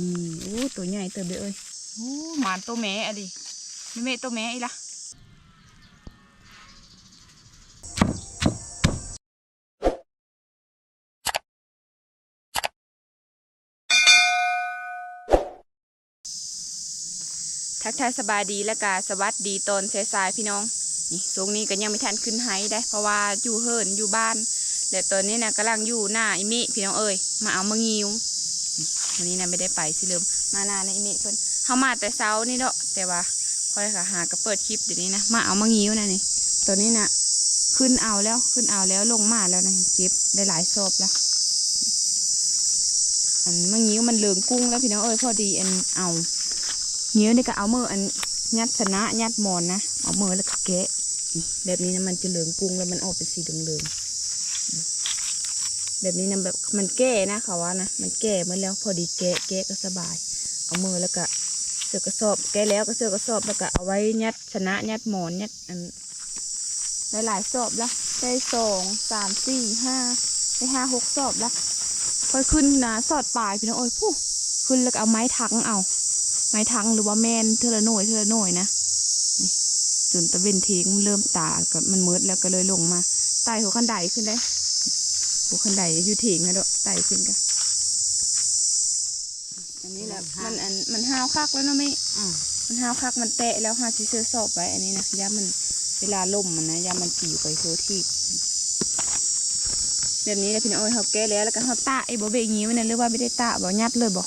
อืมโอ้ตัวใหญ่เติบเลยเอ้ยโอ้หมานตัวแม่อะดิไม่แม่ตัวแม่อีละทักทายสบายดีและกาสวัสดีตอนสายๆพี่น้อง นี่ทรงนี้ก็ยังไม่ทันขึ้นไฮได้ เพราะว่าอยู่เฮิรนอยู่บ้าน และตอนนี้นะกำลังอยู่หน้าอิมิพี่น้องเอ้ยมาเอามางิวนี่ วันนี้นะไม่ได้ไปสิเลิมมาน้าในอิมิเพิ่นเขามาแต่เช้านี่เนาะแต่ว่าพอยค่ะหากระเปิดคลิปเดี๋ยวนี้นะมาเอามางิวนะนี่ตอนนี้นะขึ้นเอาแล้วขึ้นเอาแล้วลงมาแล้วนะเก็บได้หลายซอบแล้วอันมางิวมันเหลืองกุ้งแล้วพี่น้องเอ้ยพอดีอันเอางิวนี่ก็เอามืออันยัดชนะยัดมอนนะเอามือแล้วก็แกะแบบนี้นะมันจะเหลืองกุ้งแล้วมันออกเป็นสีเหลืองๆ แบบนี้นะแบบมันแก้นะเขาว่านะมันแก้หมาแล้วพอดีแกะแกะก็สบาย เอามือแล้วก็เสือกระสอบแกะแล้วก็เสือกระสอบแล้วก็เอาไว้ยัดชนะยัดหมอนยัดอันหลายๆสอบละได้สองสามสี่ห้าได้ห้าหกสอบละค่อยขึ้นนะสอดปลายพี่น้องโอ้ยผู้ขึ้นแล้วก็เอาไม้ทังเอา ไม้ทังหรือว่าแมนเทอละหน่วยเทอละหน่วยนะนี่จนตะเวนเทงเริ่มตาก็มันมืดแล้วก็เลยลงมาไต่หัวขันไดขึ้นได้ ผู้คันใดอยู่ถิงนะเด้อไต่ขึ้นกันอันนี้แหละมันอันมันห้าวคักแล้วเนาะไม่อืมมันห้าวคักมันแตะแล้วห้าชิเซอร์สอบไว้อันนี้นะยามันเวลาล่มมันนะยามันปีไปโซที่แบบนี้แหละพี่น้องเอ้ยเขาแก้แล้วแล้วก็เขาตะไอ้บ่เบงงี้มันนะหรือว่าไม่ได้ตะบ่ยัดเลยบ่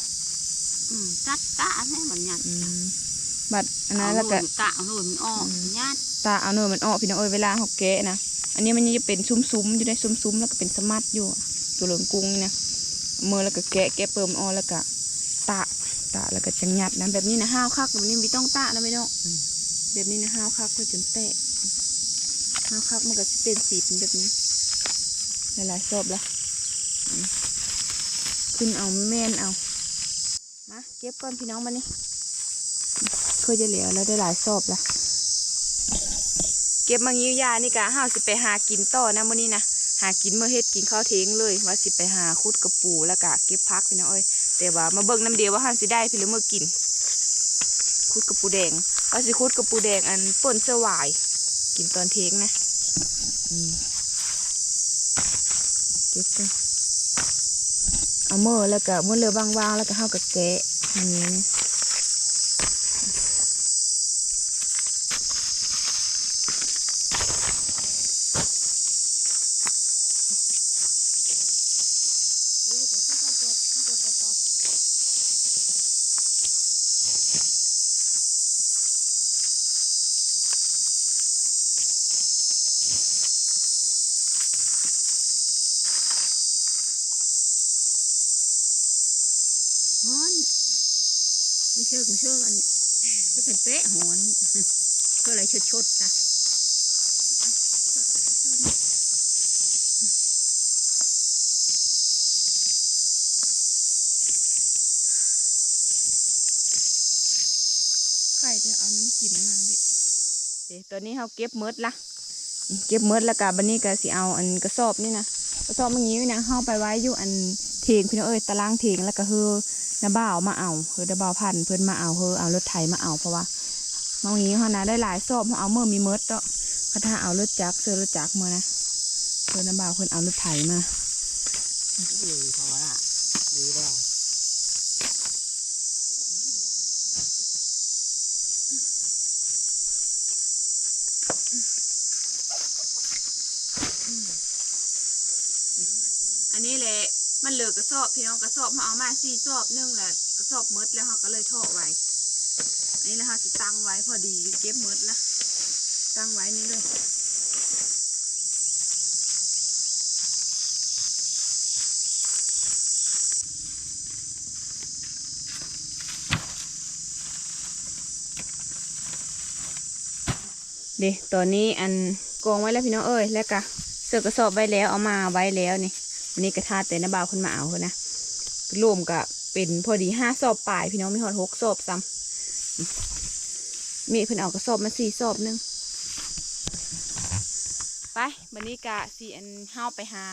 อืมตัดตะให้มันหยัดอืมบัดอันนั้นแล้วก็เอาหนูตะเอาหนูมันออกอืมหยัดตาเอาเนื้อมันออกพี่น้องเอ้ยเวลาเขาแกะนะ อันนี้มันจะเป็นซุ้มๆอยู่ได้ซุ้มๆแล้วก็เป็นสมัดอยู่ ตัวเหลืองกุ้งนี่นะมือแล้วก็แกะแกะเปิมออแล้วก็ตะตะแล้วก็จังหยัดนะแบบนี้นะห้าวคักแบบนี้ไม่ต้องตะนะไม่ต้องแบบนี้นะห้าวคักก็จนแตะห้าวคักมันก็จะเป็นสีเป็นแบบนี้หลายๆชอบละขึ้นเอาแม่นเอามาเก็บก้อนพี่น้องมานี่เคยจะเหลือแล้วได้หลายชอบละ เก็บมางิ้วยานี่กะห้าสิไปหากินต่อนะมื้อนี้นะหากินเมื่อเฮ็ดกินข้าวเทงเลยว่าสิไปหาคุดกระปูแล้วก็เก็บพักพี่น้องเอ้ยแต่ว่ามาเบิ่งน้ำเดียวว่าห้าสิได้พี่หรือเมื่อกิน คุดกระปูแดงว่าสิคุดกระปูแดงอันป่นเสวาย กินตอนเทงนะเก็บกันเอาเมือแล้วก็มือเรือบางๆแล้วก็เฮากับแกะอย่างนี้นะ ฮอนมันเชื่อมันเชื่อกันก็เป็นเป๊ะหอนก็อะไรชดๆนะ ไข่จะเอาน้ำกินมาเบิเดี๋ยวตอนนี้เขาเก็บเมดละเก็บเมดแล้วกะบันนี้ก็สิเอาอันกระสอบนี่นะกระสอบเมื่อกี้นะเขาไปไว้อยู่อันเทงพี่น้องเอ้ยตารางเทงแล้วก็เฮอนาบ่าวมาเอาเฮอนาบ่าวพันธุ์เพิ่นมาเอาเฮอเอารถไถมาเอาเพราะว่าเมื่อกี้เขานะได้หลายสอบเขาเอาเมื่อมีเมดเนาะก็ถ้าเอารถจักรเสื้อรถจักรมานะเพิ่นนาบ่าวเพิ่นเอารถไถมาดีพอละดีแล้ว อันนี้แหละ มันเหลือกระสอบพี่น้องกระสอบเขาเอามาสี่สอบหนึ่งแหละกระสอบเมดแล้วเขาก็เลยทอไว้อันนี้นะคะสิตั้งไว้พอดีเก็บเมดละตั้งไว้นี่เลยเดี๋ยวตอนนี้อันกองไว้แล้วพี่น้องเอ้ยแล้วก็เสือกระสอบไว้แล้วเอามาไว้แล้วนี่ วันนี้กระทาแต่น้าบ่าวคนมาเอาคนนะรวมกับเป็นพอดีห้าสอบปลายพี่น้องมีหอดหกสอบซ้ำมีเพิ่นเอากระสอบมาสี่สอบหนึงไปวันนี้กะสีอันเฮาไปหา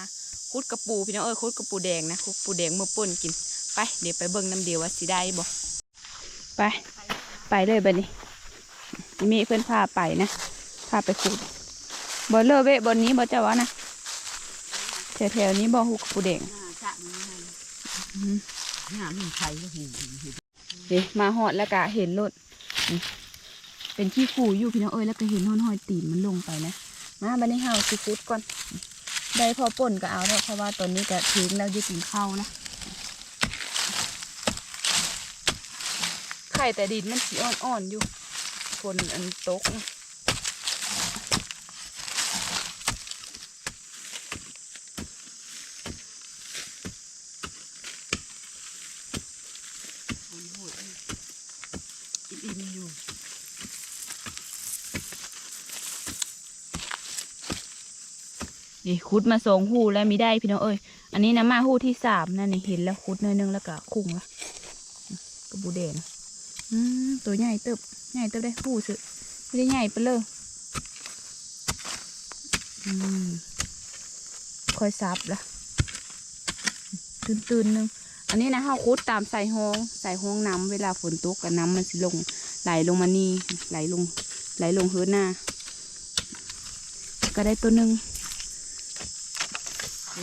คุดกระปูพี่น้องเอ้ยคุดกระปูแดงนะคุดปูแดงเมือป่นกินไปเดี๋ยวไปเบิ่งน้ำเดียวว่าสิได้บ่ไป ไปเลยบัดนี้มีเพื่อนพาไปนะพาไปขุดบ่เลอเวะบนนี้บ่เจ้าวะนะ แถวๆนี้บ่หุกปูแดงหน้าชะมันให้หน้ามันไทยก็เห็นเดี๋ยมาหอดแล้วก็เห็นรถเป็นขี้ขู่อยู่พี่น้องเอ้ยแล้วก็เห็นห้อนหอยตีนมันลงไปนะมาบันนี้เฮาสิฟุดก่อน ได้พอป่นก็เอาแล้วเพราะว่าตอนนี้ก็ทิ้งแล้วจะกินข้าวนะไข่แต่ดินมันสีอ่อนๆอยู่ฝนอันตกนะ เอาโหดอิ่มๆอยู่ นี่คุดมาสองหูแล้วมีได้พี่น้องเอ้ย อันนี้นะมาหูที่สามนั่นนี่เห็นแล้วคุดหน้อยนึงแล้วก็คุ้งละกระบูเดนอืมตัวใหญ่เติบใหญ่เติบได้หูสุดไม่ได้ใหญ่ไปเลยอืมคอยซับละตื่นๆนึง อันนี้นะเฮาคุดตามใส่ห้องใส่ห้องน้ำเวลาฝนตกกับน้ำมันสิลง ไหลลงมานี่ไหลลง ไหลลงเฮือหน้า ก็ได้ตัวหนึ่ง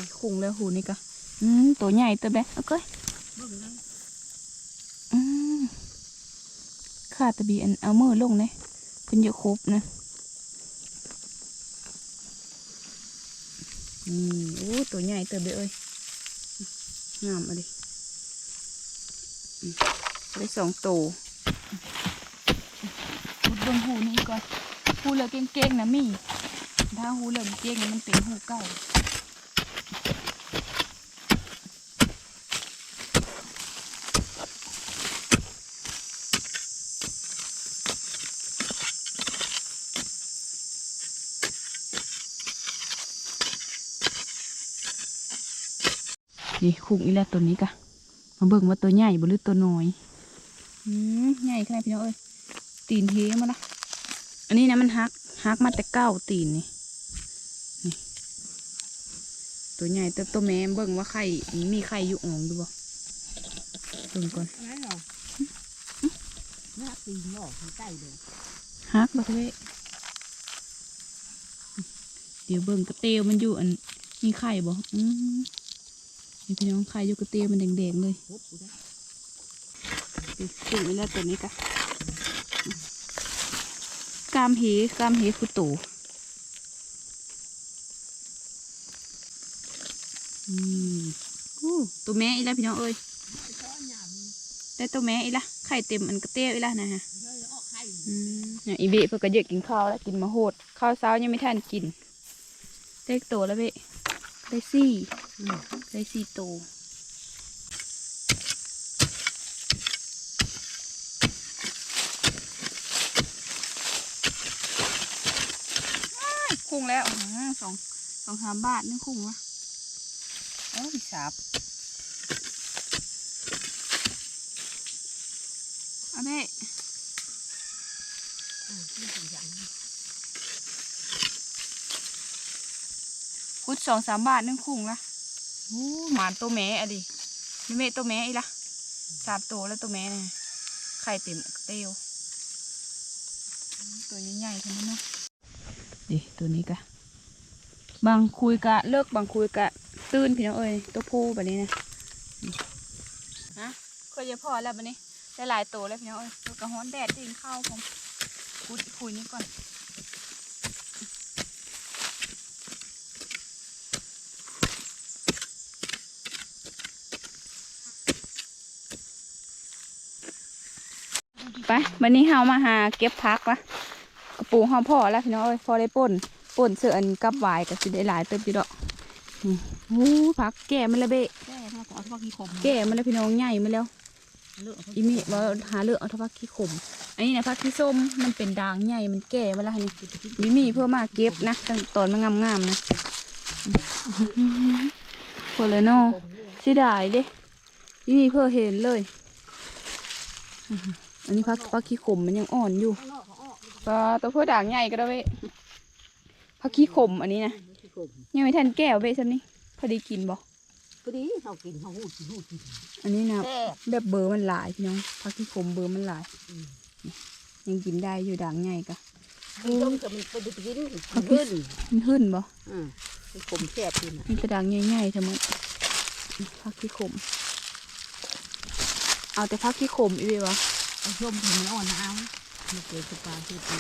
เฮ้ยคุงแล้วหูนี่ก็อืมตัวใหญ่ตัวแบ๊เอาก้อยเบิ่งเลยอืมขาดตะบีอันเอามือลงเนี่ยเป็นเยอะครบนะอืมโอ้ตัวใหญ่เติบเลยเอ้ยงามอะดิอืมได้สองตัวมุดเบนหูนี่ก่อนหูเหลือเก่งๆนะมี่ถ้าหูเหลือเก่งๆมันเป็นหูเก่า นี่คุกอีแล้วตัวนี้กะมาเบิ่งว่าตัวใหญ่บ่หรือตัวน้อยอืมใหญ่ขนาดพี่น้องเอ้ยตีนเทมาละอันนี้นะมันฮักฮักมาแต่เก้าตีนนี่นี่ ตัวใหญ่เติบโตแม่เบิ่งว่าไข่มีไข่อยู่อ่องดูบ่เบิ่งก่อนอะไรหรอหน้าตีนหลอกใกล้เลยฮักบักเละเดี๋ยวเบิ่งกระเตียวมันอยู่อันมีไข่บ่อืมนี่ พี่น้องไข่ยูกระเตียมันแดงๆเลยพุดกูได้ถึงแล้วตัวนี้กะกามเหกามเหคือตูอืมอู้ตัวแม่อีละพี่น้องเอ้ยได้ตัวแม่อีละไข่เต็มอันกระเตี้ยอีละนะฮะเลยออกไข่อืมเนี่ยอีเบะเพื่อก็เยอะกินข้าวแล้วกินมาโหดข้าวเช้ายังไม่ทันกินได้อีกตัวแล้วเบะได้สี่ ได้สี่ตัวคุ้งแล้วอื้อหือสองสองสามบาทนี่คุ้งวะโอ้ยสับเอาเบะอ่าที่สีหยำพุดสองสามบาทนึงคุ้งละ โอ้หมานตัวแม่อะดินี่แม่ตัวแม่อีละสามตัวแล้วตัวแม่นี่ยไข่เต็มเตียวตัวนี้ใหญ่ๆทั้งนั้นเนาะดิตัวนี้กะบางคุยกะเลิกบางคุยกะ ตื่นพี่น้องเอ้ยตัวผู้แบบนี้นะนี่ฮะเคยจะพอแล้วแบบนี้ได้หลายตัวแล้วพี่น้องเอ้ยตัวกระห้อนแดดจริงเข้าผมคุยคุยนี่ก่อน ไปวันนี้เฮามาหาเก็บพักวะกระปูเฮาพ่อแล้วพี่น้องเอ้ยพอได้ป่นป่นเสืออันกับหวายก็สิได้หลายเติบอยู่ดอกนี่โอ้พักแก่มันและเบะแก้ถ้าขอทอดขี้ขมแก่มันแล้วพี่น้องใหญ่มาแล้วเลือกเอาอีมีว่าหาเลือกเอาเทาพักขี้ขมอันนี้นะพักขี้ส้มมันเป็นด่างใหญ่มันแก่มาแล้วนี่มีมีเพื่อมาเก็บนะตั้งตอนมันงามๆนะพอเลยเนาะขมเลยเสียดายเด้อีมีเพื่อเห็นเลย อันนี้พักพักขี้ขมมันยังอ่อนอยู่ข้างนอกเขาออกก็ตัวเพื่อด่างใหญ่ก็ได้เว้ยพักขี้ขมอันนี้นะขี้ขมยังไม่ทันแก้วเว้ยซันนี่พอดีกินบ่พอดีเขากินเขาหูกินหูกินอันนี้นะแซ่บแบบเบอร์มันหลายพี่น้องผักที่ขมเบอร์มันหลายอืมยังกินได้อยู่ด่างใหญ่กะมันต้มกับมันไปกินมันขึ้นมันหึ่นบ่อืมมันขมแซ่บดีนะมันกระด่างใหญ่ๆทั้งหมดผักที่ขม เอาแต่ผักที่ขมอีเวะ เอาส้มถึงมันอ่อนเอามันเกิดสปาที่ตี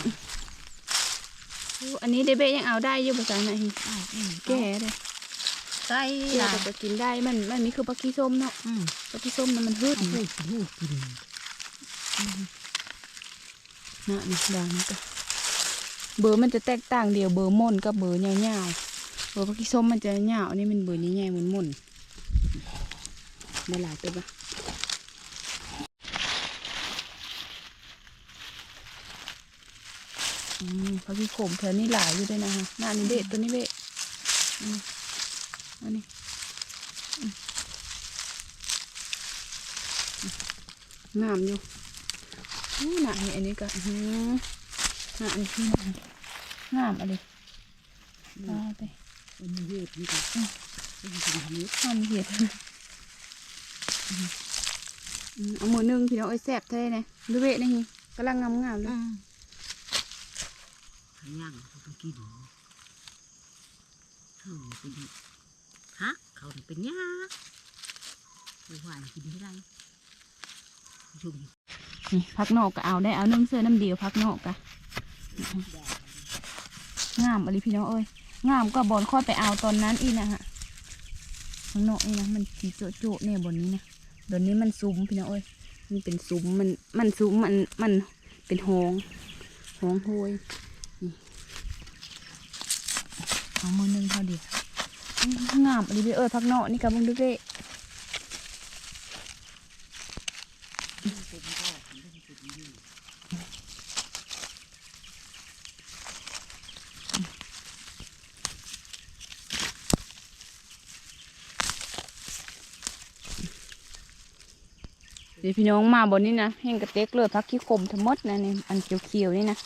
อู้อันนี้เดเบะยังเอาได้อยู่ภาษาไหนอ้าวอืมแก่เลยใส่แก่ละแต่ก็กินได้มันมันมีคือผักขี้ส้มเนาะอืมผักขี้ส้มน่ะมันหึ่นเอาหูกินหูกินนะนี่ด่างนี่ก็เบอร์มันจะแตกต่างเดียวเบอร์ม่นกับเบอร์ยาวๆเบอร์ผักขี้ส้มมันจะยาวอันนี้มันเบอร์ใหญ่ๆเหมือนม่นได้หลายตัวปะ อืม พระพี่ขมแถวนี้หลายอยู่ด้วยนะคะหน้านี้เบะตัวนี้เบะอันนี้งามอยู่หน้านี่อันนี้ก็หน้าอันนี้งามอะไรตาไปมันเย็ดนี่ก็ทำเย็ดความเห็ดอืมอืมเอามือหนึ่งพี่น้องเอ้ยแซ่บเท่เนะดูเบะนี่กำลังงามๆเลย ย่างเขาต้องกินเขาเป็นฮะเขาเป็นยาหวานกินไม่ได้ชุ่มนี่พักนอกก็เอาได้เอานึ่งเสื้อน้ำเดียวพักนอกกะงามอะไรพี่น้องเอ้ยงามก็บอลค่อยไปเอาตอนนั้นอีนะฮะข้างนอกนี่นะมันสีโจะโจเนี่ยบนนี้นะบนนี้มันซุ้มพี่น้องเอ้ยมันเป็นซุ้มมันมันซุ้มมันมันเป็นหองหองโหยนี่ เอามือนึงเท่าเดียวงามดีเอ้ยพักนอกนี่กับมึงดูเด้เดี๋ยวพี่น้องมาบนนี้นะแห้งกระเต็กเลยพักขี้คมทั้งหมดนะนี่อันเขียวๆนี่นะ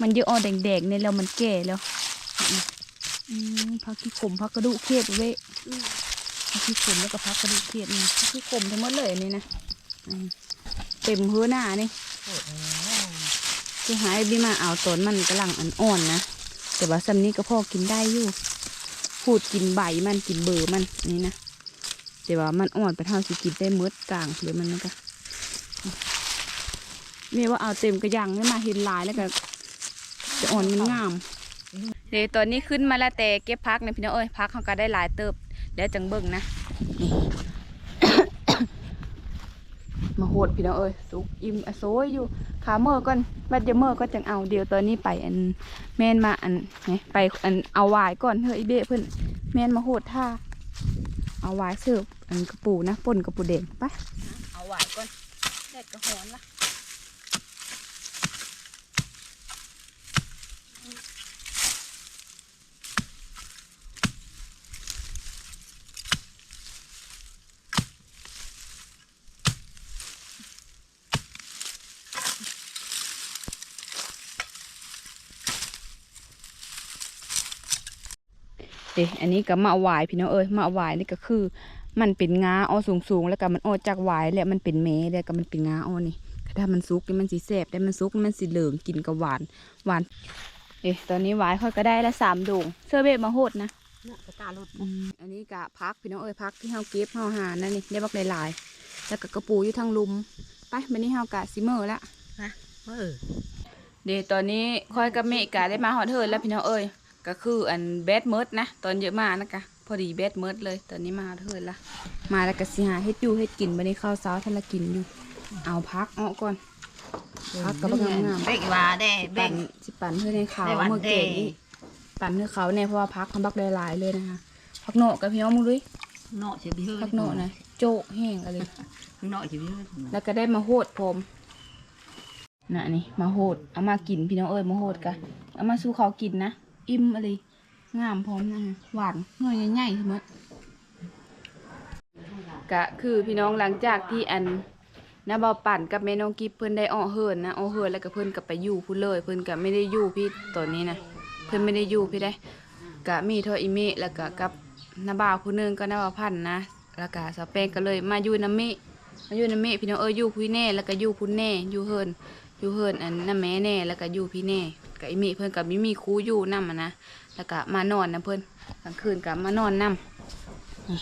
มันเยอะอ่อแดงๆเนี่ยแล้วมันแก่แล้ว อืมพักขี้คมพักกระดูกเครียดเว้ยพักขี้คมแล้วก็พักกระดูกเครียดนี่พักขี้คมทั้งหมดเลยอันนี่นะอืมเต็มหัวหน้านี่คือหายบิมาเอาตอนมันกำลังอันอ่อนนะแต่ว่าซ้ำนี้ก็พอกินได้อยู่พูดกินใบมันกินเบอร์มันนี่นะแต่ว่ามันอ่อนไปเท่าสิกินได้เมืดกลางหรือมันมันก็เมียว่าเอาเต็มกระยังไม่มาเห็นหลายแล้วก็จะอ่อนมันงาม เดี๋ยวตอนนี้ขึ้นมาแล้วแต่เก็บพักนะพี่น้องเอ้ยพักเขาก็ได้หลายเติบเดี๋ยวจังเบิ่งนะนี่มาโหดพี่น้องเอ้ยสุกอิ่มอโซยอยู่ขาเมื่อก่อนบัดเดี๋ยวเมื่อก็จังเอาเดี๋ยวตอนนี้ไปอันแม่นมาอันไงไปอันเอาวายก่อนเฮ้ยเบะเพิ่นแม่นมาโหดท่าเอาวายเสิร์ฟอันกระปูนะป่นกระปูแดงไปเอาวายก่อนแดดกระหอนละ เด้อันนี้ก็มาเอาวายพี่น้องเอ้ยมาเอาวายนี่ก็คือ มันเป็นงาอ้อสูงสูงๆแล้วก็มันออกจากวายแล้วมันเป็นเมแล้วก็มันเป็นงาอ้อนี่ถ้ามันสุกนี่มันสีแสบได้มันสุกมันสีเหลืองกินกับหวานหวานเอ๊ะตอนนี้หวายค่อยก็ได้ละสามโด่งเสื้อเบะมาโหดนะน่ะกระตาลดอืมอันนี้กะพักพี่น้องเอ้ยพักที่เฮาเก็บเฮาหานั่นนี่ได้บักหลายๆแล้วก็กระปูอยู่ทางลุมไปวันนี้เฮากะซิเมอร์ละเออเดี๋ยวตอนนี้ค่อยกับเมกะได้มาฮอดเฮิร์นแล้วพี่น้องเอ้ย ก็คืออันแบดเมิร์ดนะ ตอนเยอะมากนะคะพอดีแบดเมิร์ดเลย ตอนนี้มาฮอดเฮิร์นละมาแล้วก็สิหาเฮ็ดอยู่เฮ็ดกินวันนี้ข้าวเช้าท่านละกินอยู่ เอาพักเอาก่อนพักกับบักงามเบ่งว่าได้ๆเบ่ปั่งนสิปั่นเพื่อในเขาได้หวานเมื่อเก่งเด้ปั่นเพื่อเขาเนี่ยเพราะว่าพักเขาบักหลายๆเลยนะคะพักโหนกับพี่น้องมึงด้วยเนาะจะไปเฮ้ยพักโหนนะโจ๊ะแห้งอะไรเนาะจะไปเฮ้ยแล้วก็ได้มาโหดพรมน่ะนี่มาโหดเอามากินพี่น้องเอ้ยมาโหดกะเอามาสู้เขากินนะ อิ่มอะไรงามพร้อมนะฮะหวานเงยใหญ่ๆทั้งหมดกะคือพี่น้องหลังจากที่อันนาบอปั่นกับแม่น้องกิฟเพิ่นได้อ้อเฮินนะอ้อเฮินแล้วก็เพิ่นก็ไปอยู่พู้นเลย เพิ่นก็ไม่ได้อยู่พี่ตอนนี้นะเพิ่นไม่ได้อยู่พี่ได้กะมีเทออีเมะแล้วก็กับนาบ่าวผู้หนึงก็นาบ่าวพันนะแล้วก็สาวแป้งก็เลยมาอยู่น้ำเมมาอยู่น้ำเมพี่น้องเอออยู่พี่แน่แล้วก็อยู่พุ่นแน่อยู่เฮินอยู่เฮินอันน้าแม่แน่แล้วก็อยู่พี่แน่ กับอีเมเพิ่อนกับมิมีคูอยู่นำอะนะแล้วก็มานอนนะเพิ่อนกลางคืนก็มานอนนำนี่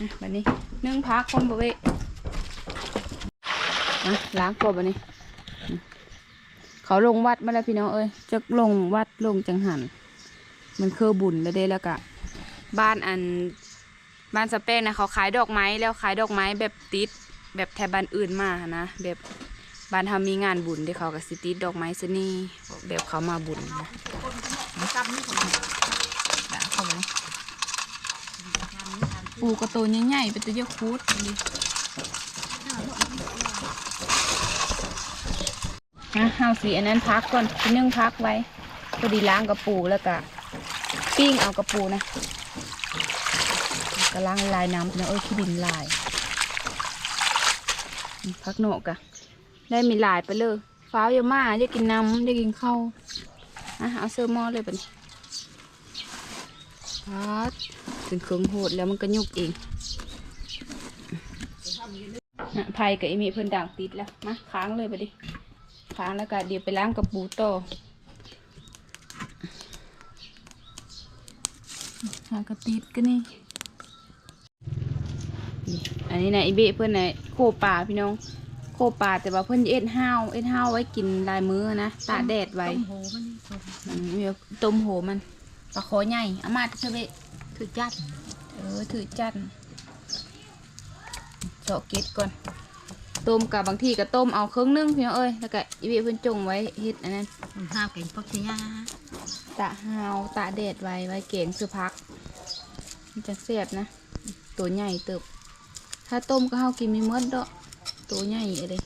อะบัดนี้นึ่งพักคนบ่เว้ยนะล้างกบบัดนี้ เขาลงวัดมาแล้วพี่น้องเอ้ยจะลงวัดลงจังหันมันคือบุญแล้วเด้แล้วก็บ้านอันบ้านสเปนนะเขาขายดอกไม้แล้วขายดอกไม้แบบติดแบบแถบบ้านอื่นมานะแบบ บ้านทำมีงานบุญที่เขากับสิติดดอกไม้ซะนี่แบบเขามาบุญนะปูกระโตนใหญ่ๆเป็นตัวเยอะคูดดินะเฮาสีอันนั้นพักก่อนนึงพักไว้พอดีล้างกระปูแล้วก็ปิ้งเอากระปูนะก็ล้างลายน้ำนะเอ้ยขี้ดินลายพักโหนกอะ ได้มีหลายไปเลยฟ้าวยอะมากอยากกินน้ำอยากกินข้าวอะเอาเสื้อหม้อเลยบัดนี้พัดเป็นเครื่องโหดแล้วมันก็ยุกเองนะไผ่กับอีมีเพิ่นด่างติดแล้วมาค้างเลยไปดิค้างแล้วก็เดี๋ยวไปล้างกับปูต่อหากระติดก็นี่อันนี้นะอีเบะเพิ่อนนะโคป่าพี่น้อง โคป่าแต่ว่าเพิ่นเอ็ดห้าวเอ็ดห้าวไว้กินลายมือนะตากแดดไว้ต้มโหมันต้มอืมมีต้มโหมันปลาคอใหญ่เอามาเถอะเบะคือจัดเออถือจันเจาะเกล็ดก่อนต้มกับบางทีก็ต้มเอาเครื่องนึ่งพี่น้องเอ้ยแล้วก็อีเวเพิ่นจงไว้เฮ็ดอันนั้นมันห้าวแกงปักเสียตะฮาวตะแดดไว้ไว้เก่งคือพักมันจะเสียบนะ ตัวใหญ่เติบถ้าต้มก็เฮากินมีเมดดอก ตัวใหญ่เลย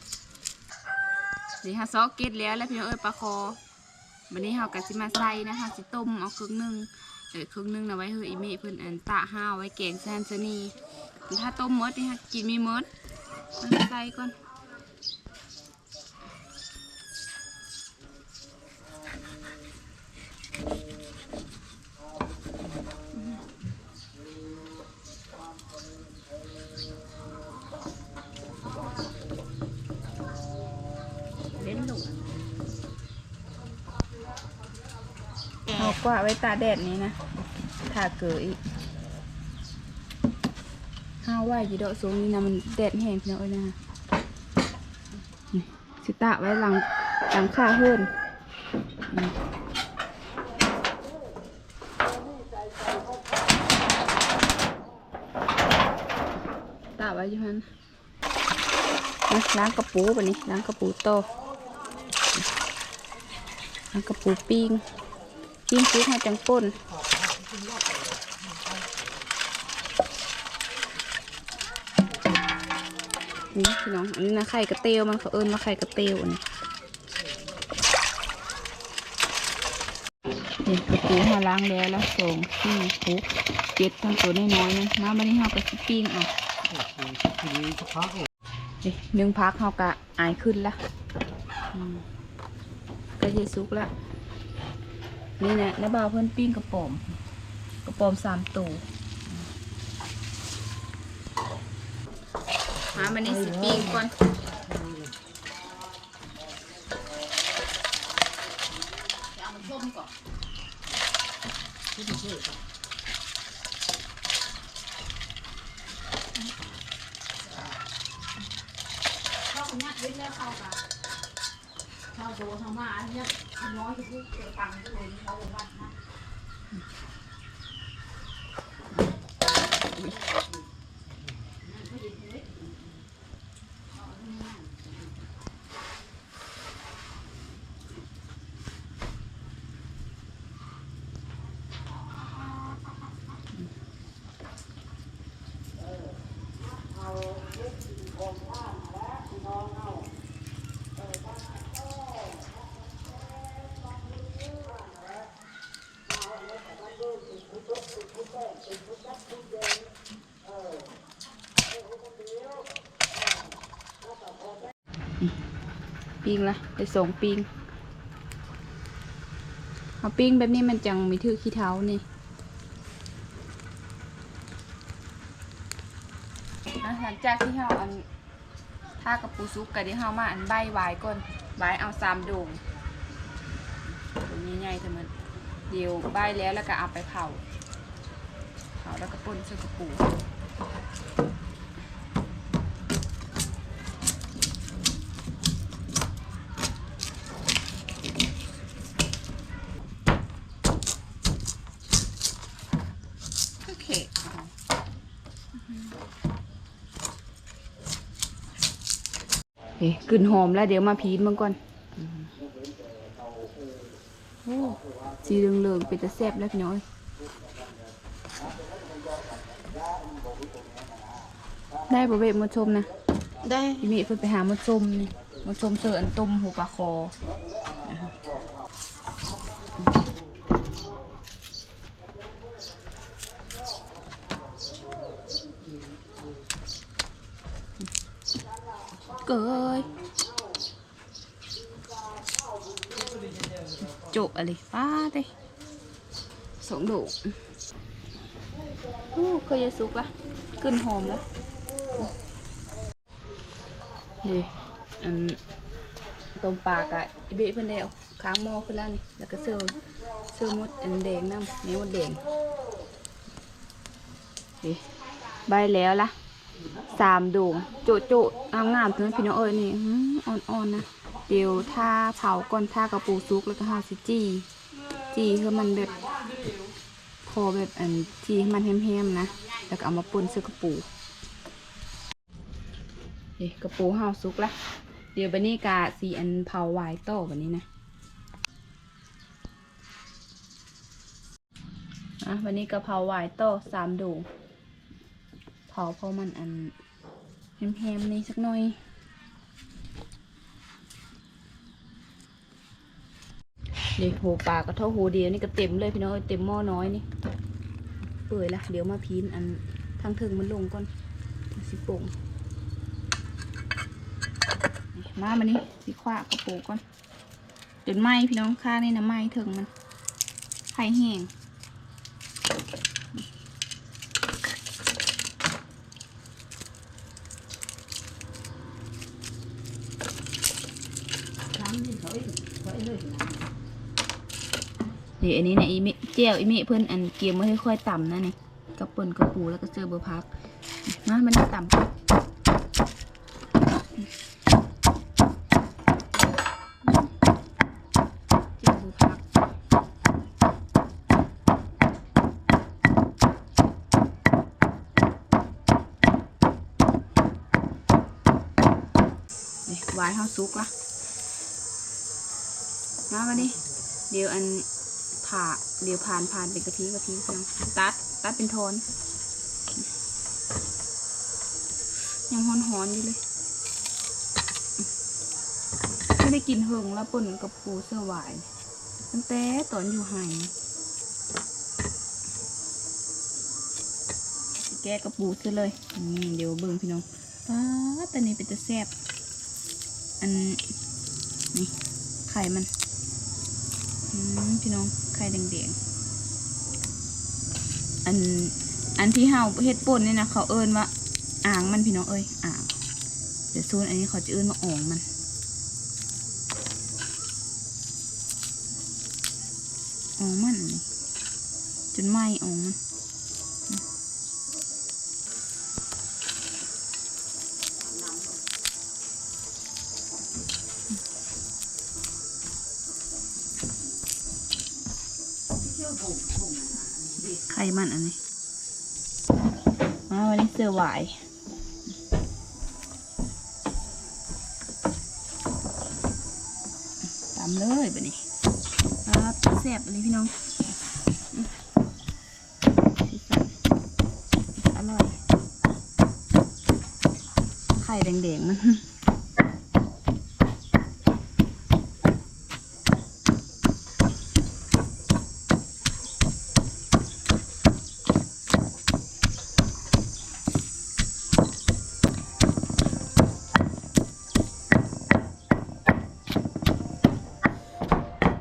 นี่ฮะซอกเกล็ดแล้วแล้วพี่น้องเอ้ยปลาคอวันนี้เฮากะสิมาใส่นะคะสิต้มเอาครึ่งนึ่งเออเครึ่งนึ่งนะไว้เฮออีเมเพิ่นอันตะห้าวไว้แกงแซนซนีถ้าต้มมดนี่ฮะกินมีมดมใส่ก่อน หนูเอากว่าไว้ตาแดดนี้นะถ้าเกิดอีกห้าวไว้จีดอกสูงนี่นะมันแดดแห้งพี่น้องเอ้ยนะสิตะไว้หลังหลังค่าเฮิรนตะไว้อยู่ฮันนะล้างกระปูปะนี้ล้างกระปูโต กระปูปิ้งปิ้งซุปให้จังป่นนี่พี่น้อง อันนี้นะไข่กระเตียวมันเขาเอิ้นว่าไข่กระเตียวอันนี้นี่กระปูมาล้างแล้วแล้วส่งที่คุกเจ็ดทั้งตัวน้อยๆนะมาบันนี้เราก็สิปิ้งเอะนี่หนึ่งพักเราก็อายขึ้นละอืม ก็เยซุกละนี่แหละน้าบ่าวเพื่อนปิ้งกระป๋อมกระป๋อมสามตัวมามันนี่สิปิ้งมันช่อพี่ก่อน didn't hold ปิงละไปส่งปิงเอาปิ้งแบบนี้มันจังมีทื่อขี้เท้านี่หลังจากที่เราอันท่ากับปูซุปกับที่เรามาอันใบไว้ก่อนไว้เอาสามด่งดวงใหญ่ๆเสมอเดี๋ยวใบแล้วแล้วก็เอาไปเผาเผาแล้วก็ป่นเสื้อกระปู เฮ้กลิ่นหอมแล้วเดี๋ยวมาพีดมันก่อนโอ้สีเหลืองๆเป็นตะแซ่บแล้วพี่น้อยได้บ่เวทมาชมนะ ได้พี่เมฆเพิ่นไปหามาชมนี่มาชมเสืออันต้มหูปลาคอนะคะ เกยจบอะไรป้าเด้สองดูโอ้เคยจะสุกละขึ้นหอมแล้วนี่อันต้มปลากะอีเบะเพิ่นได้เอาค้างหม้อขึ้นแล้วนี่ แล้วก็เสิร์ฟเสิร์ฟหมดอันแดงน้ำเนื้อหมดแดงนี่ใบแล้วล่ะ สามดวงโจะโจงามงามๆเพื่อนพี่น้องเอ้ยนี่อ่อนๆนะเดี๋ยวถ้าเผาก่อนถ้ากระปูซุกแล้วก็ห้าสิจีจี้ให้มันแบบพอแบบอันจีให้มันแห้มๆนะแล้วก็เอามาป่นเสื้อกระปูเอ๊ะกระปูห้าซุกละเดี๋ยวบันนี้กาสีอันเผาไวโต้บันนี้นะอะวันนี้กะเพราไวายโต้สามดูเผาเพราะมันอัน แฮมๆนี่สักหน่อยเดี๋ยวโหปลากระเท่าโหเดียวนี่ก็เต็มเลยพี่น้องเอ้ยเต็มหม้อน้อยนี่ เปื่อยละเดี๋ยวมาพีนอันทางถึงมันลงก่อนสิโป่งมามานี่สีขวากระปูก่อนจนไหมพี่น้องข้านี่นะไหมถึงมันไข่แห้ง น้ำนี่เขาอีกเขาอีกเลยนะ นี่อันนี้เนี่ยอีเมเจียวอีเมเพื่อนอันเกียมไว้ค่อยๆต่ำนะนี่กระป่นกระปูแล้วก็เจอเบอร์พักมามันต่ำเจียวเบอร์พักนี่วายเฮาซุกละมาวันนี้เดี๋ยวอัน ผ่าเดี๋ยวผ่านผ่านเป็นกะทิกะทิพี่น้องตัดตัดเป็นโทน ยังหอนหอนอยู่เลย ไม่ได้กินเฮงแล้วป่นกับปูเสื้อหวายตั้งแต่ตอนอยู่ไห่แกะกระปูซะเลย นี่เดี๋ยวเบิ่งพี่น้องป้าดแต่นี้เป็นตะแซ่บ อัน นี่ ไข่มัน อืมพี่น้อง ไข่แดงๆ อัน อันที่เฮาเฮ็ดป่นเนี่ยนะเขาเอิ้นว่าอ่างมันพี่น้องเอ้ยอ่างเดี๋ยวซูนอันนี้เขาจะเอิ้นว่าอ่องมันอ่องมันนี่จนไหมอ่องมัน ไข่มันอันนี้มาวันนี้เสือหวายตามเลยแบบนี้ครับแซ่บอันนี้พี่น้องอืมสีสันอร่อย ไข่แดงๆมัน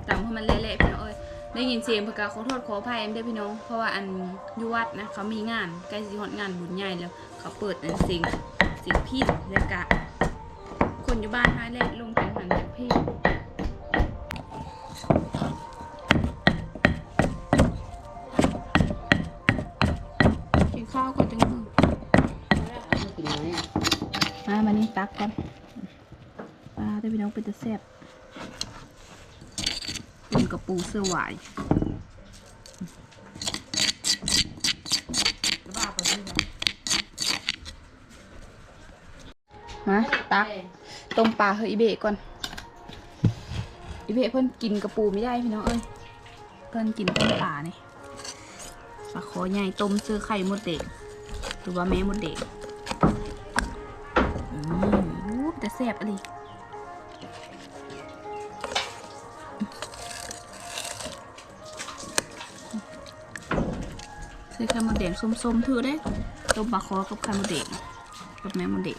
ตำให้มันเละๆพี่น้องเอ้ยได้ ยินเสียงพนกาขอโทษขออภัยเด้พี่น้อง เพราะว่าอันยุวัดนะเขามีงานใกล้สิฮอดงานบุญใหญ่แล้ว เขาเปิดอันเสียงเสียงพี่แล้วก็คนอยู่บ้านหาแลกลงกันหันจากพี่กินข้าวก่อนจังมือกินอะมามานี่ตักก่อนปลาได้พี่น้องเป็นตะแซ่บ ปูเสื้อหวายมาตักต้มปลาเฮยอีเบะก่อน อีเบะเพิ่นกินกระปูไม่ได้พี่น้องเอ้ย เพิ่นกินต้มปลานี่ปลาคอใหญ่ต้มเสื้อไข่มดเด็กหรือว่าแม่มดเด็กอืมแต่แซ่บอะไร เสื้อไข่มดแดงส้มๆถือได้ต้มปลาคอกับไข่มดแดงกับแม่มดเด็ก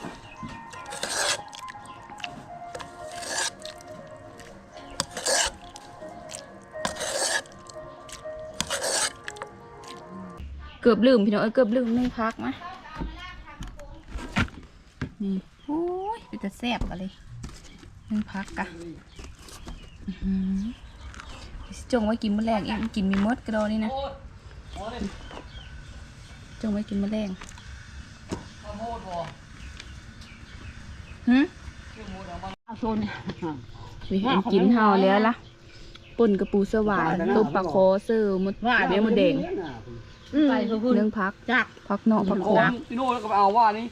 เกือบลืมพี่น้องเอ้ยเกือบลืมนึ่งพักนะนี่โอ้ยเป็นจะแซ่บอะไรนึ่งพักกะจงไว้กินมะแรงอีกกินมีมดกระโดดนี่นะ จงไว้กินมะแรงหืมเอาโซนเนี่ยวิเห็นกินเฮาแล้วล่ะป่นกระปูสวายต้มปลาโคเซอร์มดแม่มดแดงไปเพื่อนเรื่องพักจักพักเนาะพักโคพี่โน่แล้วก็ไปเอาว่านี่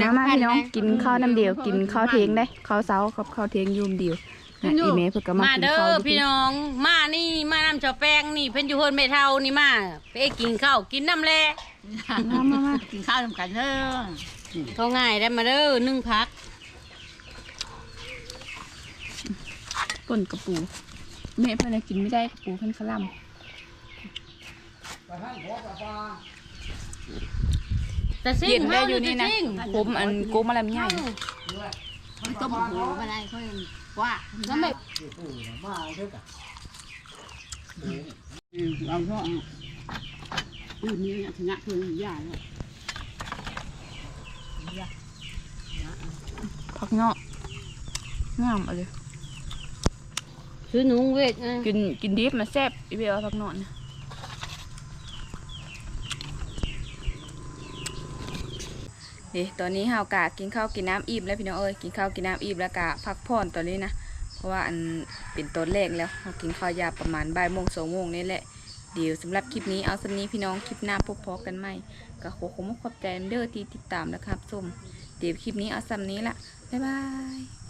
มามาพี่น้องกินข้าวน้ำเดียว กินข้าวเทยงได้ข้าวเช้ากับข้าวเทยงอยูมเดียว นะอีเมลเพิ่นก็มามากินเด้ข้าวออยู่พี่น้อง มานี่มานำเจ้าแป้งนี่เพิ่นอยู่เฮือนแม่เฒ่านี่มาไปกินข้าวกินน้ำแลมามามากินข้าวนำกันเด้อเขาง่ายได้มาเด้อนึ่งพักป่นกระปูแม่เพิ่นน่ะกินไม่ได้กระปูเพิ่นขะล่แต่ำซิ่เย็งนได้อยู่นี่นะเฮาซิ่งผมอันโกมาลำใหญ่ไม่ต้มหูมาได้ค่อย ว่าแล้วไม่เอาเนาะอื่นนี่ชนะเพิ่นยาแล้วพักเนาะงามเอะไรซื้อหนุงเวทนะกินกินดิบมาแซ่บอีเมลเอาพักเนาะ นี่ตอนนี้เฮากะกินข้าวกินน้ำอิ่มแล้วพี่น้องเอ้ยกินข้าวกินน้ำอิ่มแล้วกะพักผ่อนตอนนี้นะเพราะว่าอันเป็นต้นแรกแล้วเฮากินข้าวยาประมาณบ่ายโมงสองโมงนี่แหละเดี๋ยวสำหรับคลิปนี้เอาสำนี้พี่น้องคลิปหน้าพบพอกันไหมก็ขอขอบคุณขอบใจเด้อที่ติดตามนะครับส้มเดี๋ยวคลิปนี้เอาสำนี้ละบ๊ายบาย